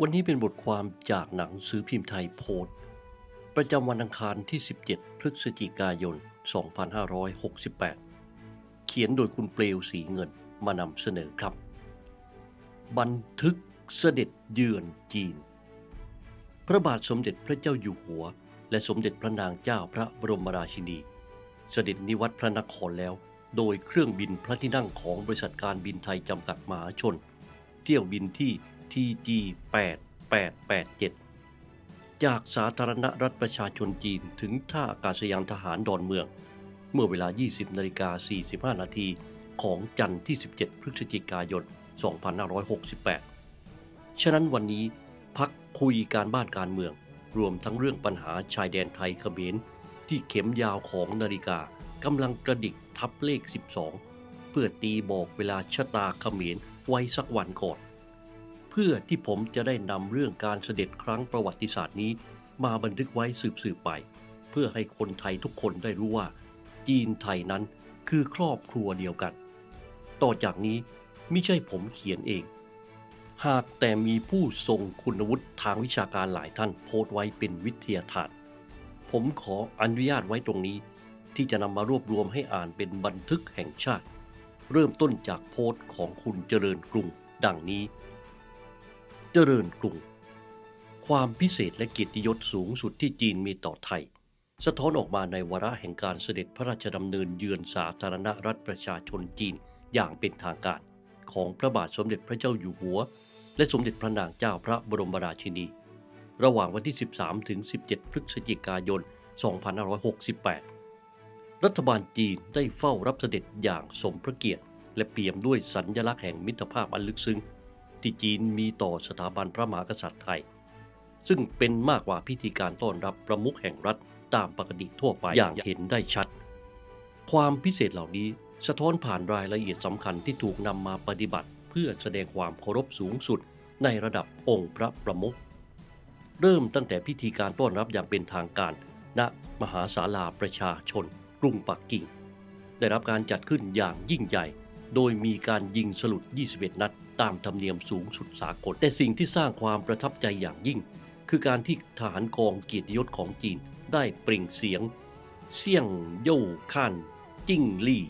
วันนี้เป็นบทความจากหนังสือพิมพ์ไทยโพสต์ ประจำวันอังคารที่ 17 พฤศจิกายน 2568 เขียนโดยคุณเปลวสีเงินมานำเสนอครับ บันทึกเสด็จเยือนจีน พระบาทสมเด็จพระเจ้าอยู่หัว และสมเด็จพระนางเจ้าพระบรมราชินี เสด็จนิวัตรพระนครแล้ว โดยเครื่องบินพระที่นั่งของบริษัทการบินไทยจำกัดมหาชน เที่ยวบินที่ TG 8887 จากสาธารณรัฐประชาชนจีนถึงท่าอากาศยานทหารดอนเมือง เมื่อเวลา 20นาฬิกา45นาทีของจันทร์ที่ 17 พฤศจิกายน 2568 ฉะนั้นวันนี้พักคุยการบ้านการเมือง รวมทั้งเรื่องปัญหาชายแดนไทยเขมรที่เข็มยาวของนาฬิกากำลังกระดิกทับเลข 12 เพื่อตีบอกเวลาชะตาเขมรไว้สักวันก่อน เพื่อที่ผมจะได้นำเรื่องการเสด็จครั้งประวัติศาสตร์นี้ มาบันทึกไว้สืบๆไป เพื่อให้คนไทยทุกคนได้รู้ว่า จีนไทยนั้นคือครอบครัวเดียวกัน ต่อจากนี้ไม่ใช่ผมเขียนเอง หากแต่มีผู้ทรงคุณวุฒิทางวิชาการหลายท่านโพสต์ไว้เป็นวิทยาทาน ผมขออนุญาตไว้ตรงนี้ ที่จะนำมารวบรวมให้อ่านเป็นบันทึกแห่งชาติ เริ่มต้นจากโพสต์ของคุณเจริญกรุง ดังนี้ เจริญกรุง ความพิเศษและเกียรติยศสูงสุดที่จีนมีต่อไทย สะท้อนออกมาในวาระแห่งการเสด็จพระราชดำเนินเยือนสาธารณรัฐประชาชนจีนอย่างเป็นทางการ ของพระบาทสมเด็จพระเจ้าอยู่หัว และสมเด็จพระนางเจ้าพระบรมราชินี ระหว่างวันที่ 13 ถึง 17 พฤศจิกายน 2568 รัฐบาลจีนได้เฝ้ารับเสด็จอย่างสมพระเกียรติ และเปี่ยมด้วยสัญญลักษณ์แห่งมิตรภาพอันลึกซึ้ง ที่จีนมีต่อสถาบันพระมหากษัตริย์ไทย ซึ่งเป็นมากกว่าพิธีการต้อนรับประมุขแห่งรัฐตามปกติทั่วไปอย่างเห็นได้ชัด ความพิเศษเหล่านี้สะท้อนผ่านรายละเอียดสำคัญที่ถูกนำมาปฏิบัติ เพื่อแสดงความเคารพสูงสุดในระดับองค์พระประมุขเริ่มตั้งแต่พิธีการต้อนรับอย่างเป็นทางการ ณมหาศาลาประชาชน กรุงปักกิ่ง ได้รับการจัดขึ้นอย่างยิ่งใหญ่ โดยมีการยิงสลุด 21 นัด ตามธรรมเนียมสูงสุดสากล แต่สิ่งที่สร้างความประทับใจอย่างยิ่ง คือการที่ทหารกองเกียรติยศของจีนได้เปล่งเสียง เสี่ยงโย่ข้านจิ้งลี่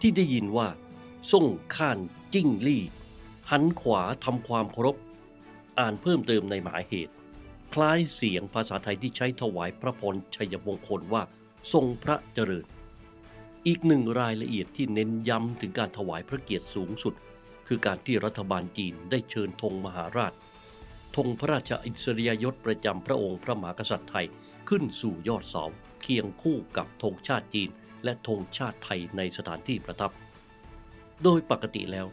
ที่ได้ยินว่าส่งข้านจิ้งลี่ หันขวาทำความเคารพอ่านเพิ่มเติมในหมายเหตุ คล้ายเสียงภาษาไทยที่ใช้ถวายพระพรชัยมงคลว่าทรงพระเจริญ อีกหนึ่งรายละเอียดที่เน้นย้ำถึงการถวายพระเกียรติสูงสุด คือการที่รัฐบาลจีนได้เชิญธงมหาราชธงพระราชอิสริยยศประจำพระองค์พระมหากษัตริย์ไทยขึ้นสู่ยอดเสาเคียงคู่กับธงชาติจีน และธงชาติไทยในสถานที่ประทับ โดยปกติแล้ว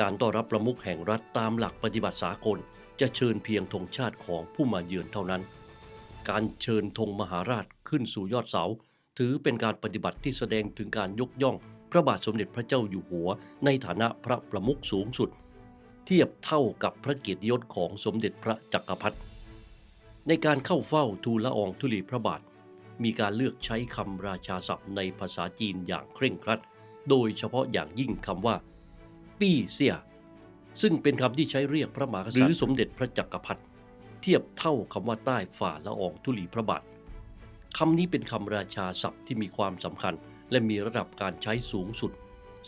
การต้อนรับประมุขแห่งรัฐตามหลักปฏิบัติสากล จะเชิญเพียงธงชาติของผู้มาเยือนเท่านั้น การเชิญธงมหาราชขึ้นสู่ยอดเสา ถือเป็นการปฏิบัติที่แสดงถึงการยกย่อง พระบาทสมเด็จพระเจ้าอยู่หัว ในฐานะพระประมุขสูงสุด เทียบเท่ากับพระเกียรติยศของสมเด็จพระจักรพรรดิในการเข้าเฝ้าทูลละอองธุลีพระบาท มีการเลือกใช้คำราชาศัพท์ในภาษาจีนอย่างเคร่งครัด โดยเฉพาะอย่างยิ่งคำว่า ปี้เสี่ยซึ่งเป็นคำที่ใช้เรียกพระมหากษัตริย์หรือสมเด็จพระจักรพรรดิเทียบเท่าคำว่าใต้ฝ่าละอองธุลีพระบาทคำนี้เป็นคำราชาศัพท์ที่มีความสำคัญ และมีระดับการใช้สูงสุด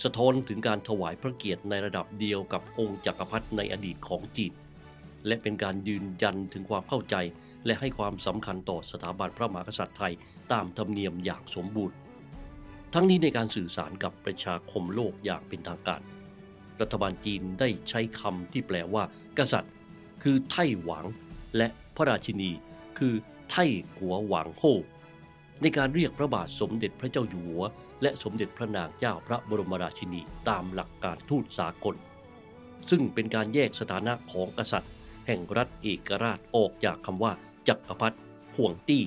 สะท้อนถึงการถวายพระเกียรติในระดับเดียวกับองค์จักรพรรดิในอดีตของจีน และเป็นการยืนยันถึงความเข้าใจ และให้ความสำคัญต่อสถาบันพระมหากษัตริย์ไทยตามธรรมเนียมอย่างสมบูรณ์ ทั้งนี้ในการสื่อสารกับประชาคมโลกอย่างเป็นทางการ รัฐบาลจีนได้ใช้คำที่แปลว่า กษัตริย์ คือไท่หวางและพระราชินี คือไท่กัวหวางโฮ ในการเรียกพระบาทสมเด็จพระเจ้าอยู่หัว และสมเด็จพระนางเจ้าพระบรมราชินีตามหลักการทูตสากล ซึ่งเป็นการแยกสถานะของกษัตริย์ แห่งรัฐเอกราชออกจากคำว่าจักรพรรดิห่วงตี้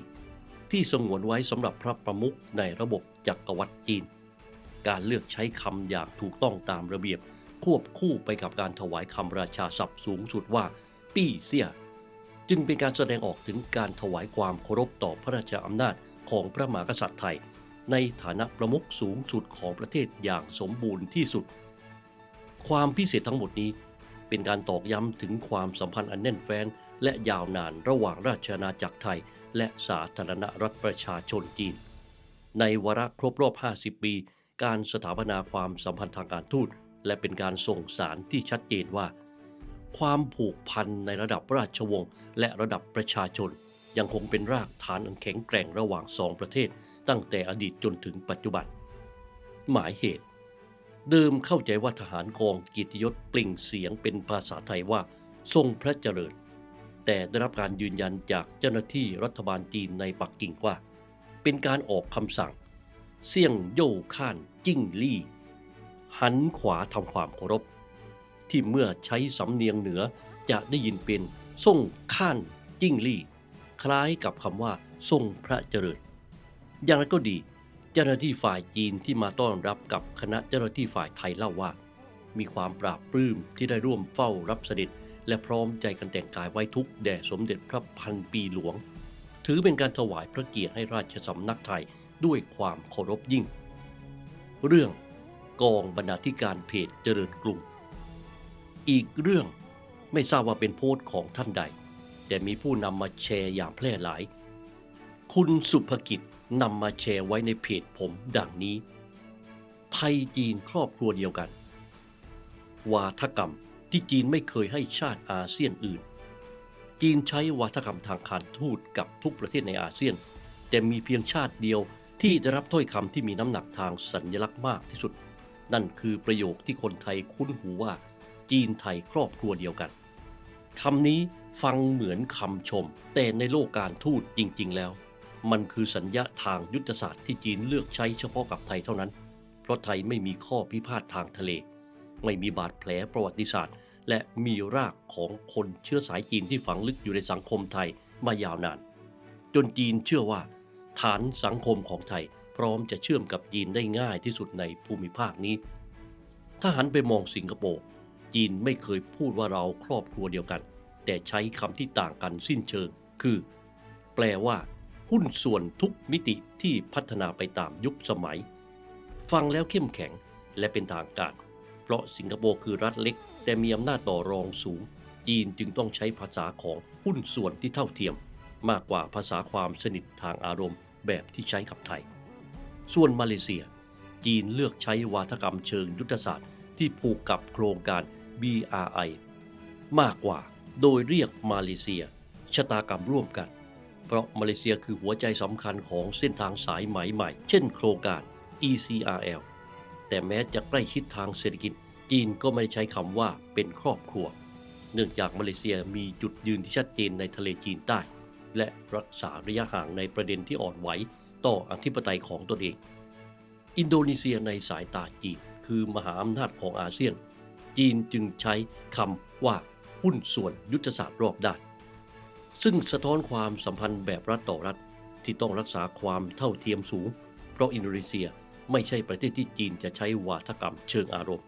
ที่สงวนไว้สำหรับพระประมุขในระบบจักรวรรดิจีน การเลือกใช้คำอย่างถูกต้องตามระเบียบ ควบคู่ไปกับการถวายคำราชาศัพท์สูงสุดว่า ปี้เสี่ยจึงเป็นการแสดงออกถึงการถวายความเคารพต่อพระราชอำนาจ ของพระมหากษัตริย์ไทย ในฐานะประมุขสูงสุดของประเทศอย่างสมบูรณ์ที่สุด ความพิเศษทั้งหมดนี้เป็นการตอกย้ำถึงความสัมพันธ์อันแน่นแฟ้นและยาวนานระหว่างราชอาณาจักรไทย และสาธารณรัฐประชาชนจีน ในวาระครบรอบ 50 ปี การสถาปนาความสัมพันธ์ทางการทูต และเป็นการส่งสารที่ชัดเจนว่า ความผูกพันในระดับราชวงศ์และระดับประชาชน ยังคงเป็นรากฐานอันแข็งแกร่งระหว่างสองประเทศตั้งแต่อดีตจนถึงปัจจุบัน หมายเหตุ เดิมเข้าใจว่าทหารกองกียรติยศปล่งเสียงเป็นภาษาไทยว่า ทรงพระเจริญ แต่ได้รับการยืนยันจากเจ้าหน้าที่รัฐบาลจีนในปักกิ่งว่า เป็นการออกคำสั่ง เสี่ยงโย่ข้านจิ้งลี่ หันขวาทำความเคารพ ที่เมื่อใช้สำเนียงเหนือจะได้ยินเป็นส่งข้านจิ้งลี่ คล้ายกับคำว่า ทรงพระเจริญ อย่างไรก็ดี เจ้าหน้าที่ฝ่ายจีนที่มาต้อนรับกับคณะเจ้าหน้าที่ฝ่ายไทยเล่าว่า มีความปราบปลื้มที่ได้ร่วมเฝ้ารับเสด็จ และพร้อมใจกันแต่งกายไว้ทุกแด่สมเด็จพระพันปีหลวง ถือเป็นการถวายพระเกียรติให้ราชสำนักไทยด้วยความเคารพยิ่ง เรื่องกองบรรณาธิการเพจเจริญกรุง อีกเรื่องไม่ทราบว่าเป็นโพสต์ของท่านใด แต่มีผู้นำมาแชร์อย่างแพร่หลาย คุณสุภกิจนำมาแชร์ไว้ในเพจผมดังนี้ ไทยจีนครอบครัวเดียวกัน วาทกรรมที่จีนไม่เคยให้ชาติอาเซียนอื่น จีนใช้วาทกรรมทางการทูตกับทุกประเทศในอาเซียน แต่มีเพียงชาติเดียวที่ได้รับถ้อยคำที่มีน้ำหนักทางสัญลักษณ์มากที่สุด นั่นคือประโยคที่คนไทยคุ้นหูว่า จีนไทยครอบครัวเดียวกันคำนี้ ฟังเหมือนคำชม แต่ในโลกการทูตจริง ๆ แล้ว มันคือสัญญาทางยุทธศาสตร์ที่จีนเลือกใช้เฉพาะกับไทยเท่านั้น เพราะไทยไม่มีข้อพิพาททางทะเล ไม่มีบาดแผลประวัติศาสตร์ และมีรากของคนเชื้อสายจีนที่ฝังลึกอยู่ในสังคมไทยมายาวนาน จนจีนเชื่อว่า ฐานสังคมของไทย พร้อมจะเชื่อมกับจีนได้ง่ายที่สุดในภูมิภาคนี้ ถ้าหันไปมองสิงคโปร์จีนไม่เคยพูดว่าเราครอบครัวเดียวกัน แต่ใช้คำที่ต่างกันสิ้นเชิง คือ แปลว่า หุ้นส่วนทุกมิติที่พัฒนาไปตามยุคสมัย ฟังแล้วเข้มแข็งและเป็นทางการ เพราะสิงคโปร์คือรัฐเล็ก แต่มีอำนาจต่อรองสูง จีนจึงต้องใช้ภาษาของหุ้นส่วนที่เท่าเทียม มากกว่าภาษาความสนิททางอารมณ์ แบบที่ใช้กับไทย ส่วนมาเลเซีย จีนเลือกใช้วาทกรรมเชิงยุทธศาสตร์ที่ผูกกับโครงการ BRI มากกว่า โดยเรียกมาเลเซีย ชะตากรรมร่วมกัน เพราะมาเลเซียคือหัวใจสำคัญของเส้นทางสายไหมใหม่ เช่นโครงการ ECRL แต่แม้จะใกล้ชิดทางเศรษฐกิจ จีนก็ไม่ใช้คำว่าเป็นครอบครัว เนื่องจากมาเลเซียมีจุดยืนที่ชัดเจนในทะเลจีนใต้ และรักษาระยะห่างในประเด็นที่อ่อนไหวต่ออธิปไตยของตนเอง อินโดนีเซียในสายตาจีนคือมหาอำนาจของอาเซียน จีนจึงใช้คำว่า หุ้นส่วนยุทธศาสตร์รอบด้าน ซึ่งสะท้อนความสัมพันธ์แบบรัฐต่อรัฐที่ต้องรักษาความเท่าเทียมสูง เพราะอินโดนีเซียไม่ใช่ประเทศที่จีนจะใช้วาทกรรมเชิงอารมณ์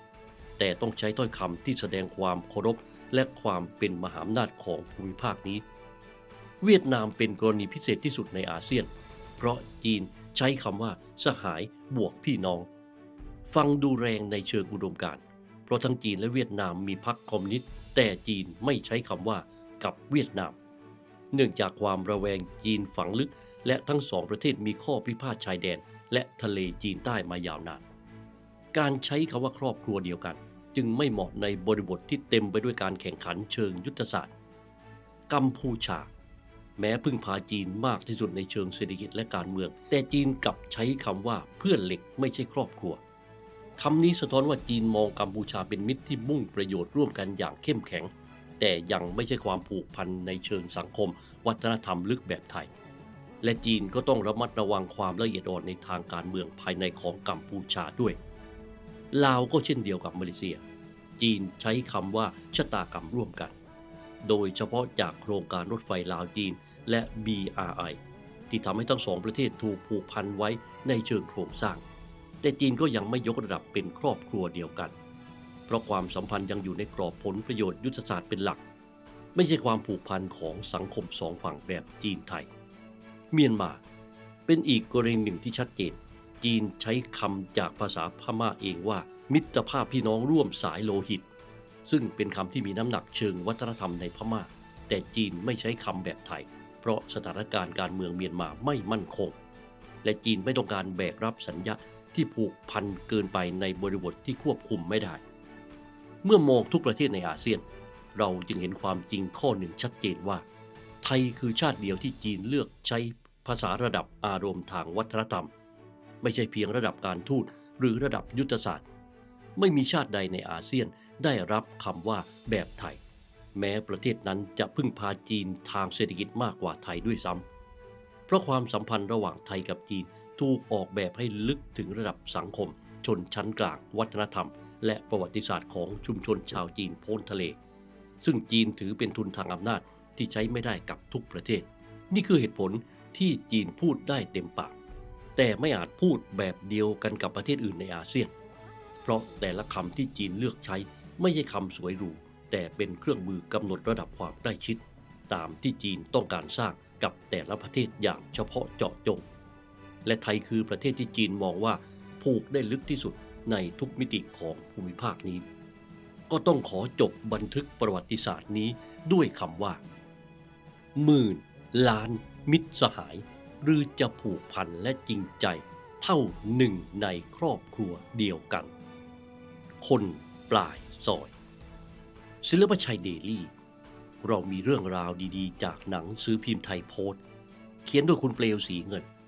แต่ต้องใช้ถ้อยคำที่แสดงความเคารพและความเป็นมหาอำนาจของภูมิภาคนี้ เวียดนามเป็นกรณีพิเศษที่สุดในอาเซียน เพราะจีนใช้คำว่าสหายบวกพี่น้อง ฟังดูแรงในเชิงอุดมการณ์เพราะทั้งจีนและเวียดนามมีพรรคคอมมิวนิสต์ แต่จีนไม่ใช้คำว่ากับเวียดนาม เนื่องจากความระแวงจีนฝังลึก และทั้งสองประเทศมีข้อพิพาทชายแดน และทะเลจีนใต้มายาวนาน การใช้คำว่าครอบครัวเดียวกัน จึงไม่เหมาะในบริบทที่เต็มไปด้วยการแข่งขันเชิงยุทธศาสตร์ กัมพูชา แม้พึ่งพาจีนมากที่สุดในเชิงเศรษฐกิจและการเมือง แต่จีนกลับใช้คำว่าเพื่อนเหล็กไม่ใช่ครอบครัว คำนี้สะท้อนว่าจีนมองกัมพูชาเป็นมิตรที่มุ่งประโยชน์ร่วมกันอย่างเข้มแข็ง แต่ยังไม่ใช่ความผูกพันในเชิงสังคม วัฒนธรรมลึกแบบไทย และจีนก็ต้องระมัดระวังความละเอียดอ่อนในทางการเมืองภายในของกัมพูชาด้วยลาวก็เช่นเดียวกับมาเลเซีย จีนใช้คำว่าชะตากรรมร่วมกัน โดยเฉพาะจากโครงการรถไฟลาวจีนและ BRI ที่ทำให้ทั้งสองประเทศถูกผูกพันไว้ในเชิงโครงสร้าง แต่จีนก็ยังไม่ยกระดับเป็นครอบครัวเดียวกัน เพราะความสัมพันธ์ยังอยู่ในกรอบผลประโยชน์ยุทธศาสตร์เป็นหลัก ไม่ใช่ความผูกพันของสังคมสองฝั่งแบบจีนไทย เมียนมาเป็นอีกกรณีหนึ่งที่ชัดเจน จีนใช้คำจากภาษาพม่าเองว่า มิตรภาพพี่น้องร่วมสายโลหิต ซึ่งเป็นคำที่มีน้ำหนักเชิงวัฒนธรรมในพม่า แต่จีนไม่ใช้คำแบบไทย เพราะสถานการณ์การเมืองเมียนมาไม่มั่นคง และจีนไม่ต้องการแบกรับสัญญา ที่ผูกพันเกินไปในบริบทที่ควบคุมไม่ได้ เมื่อมองทุกประเทศในอาเซียน เราจึงเห็นความจริงข้อหนึ่งชัดเจนว่า ไทยคือชาติเดียวที่จีนเลือกใช้ภาษาระดับอารมณ์ทางวัฒนธรรม ไม่ใช่เพียงระดับการทูตหรือระดับยุทธศาสตร์ ไม่มีชาติใดในอาเซียนได้รับคำว่าแบบไทย แม้ประเทศนั้นจะพึ่งพาจีนทางเศรษฐกิจมากกว่าไทยด้วยซ้ำเพราะความสัมพันธ์ระหว่างไทยกับจีน ถูกออกแบบให้ลึกถึงระดับสังคม ชนชั้นกลาง วัฒนธรรม และประวัติศาสตร์ของชุมชนชาวจีนโพ้นทะเล ซึ่งจีนถือเป็นทุนทางอำนาจที่ใช้ไม่ได้กับทุกประเทศ นี่คือเหตุผลที่จีนพูดได้เต็มปาก แต่ไม่อาจพูดแบบเดียวกันกับประเทศอื่นในอาเซียน เพราะแต่ละคำที่จีนเลือกใช้ไม่ใช่คำสวยหรูแต่เป็นเครื่องมือกำหนดระดับความใกล้ชิด ตามที่จีนต้องการสร้างกับแต่ละประเทศอย่างเฉพาะเจาะจง และไทยคือประเทศที่จีนมองว่าผูกได้ลึกที่สุดในทุกมิติของภูมิภาคนี้ ก็ต้องขอจบบันทึกประวัติศาสตร์นี้ด้วยคำว่า หมื่น ล้าน มิตรสหาย หรือจะผูกพันและจริงใจเท่าหนึ่งในครอบครัวเดียวกัน คนปลายซอยศิลปชัยเดลี่ เรามีเรื่องราวดีๆ จากหนังซื้อพิมพ์ไทยโพสต์ เขียนโดยคุณเปลวสีเงิน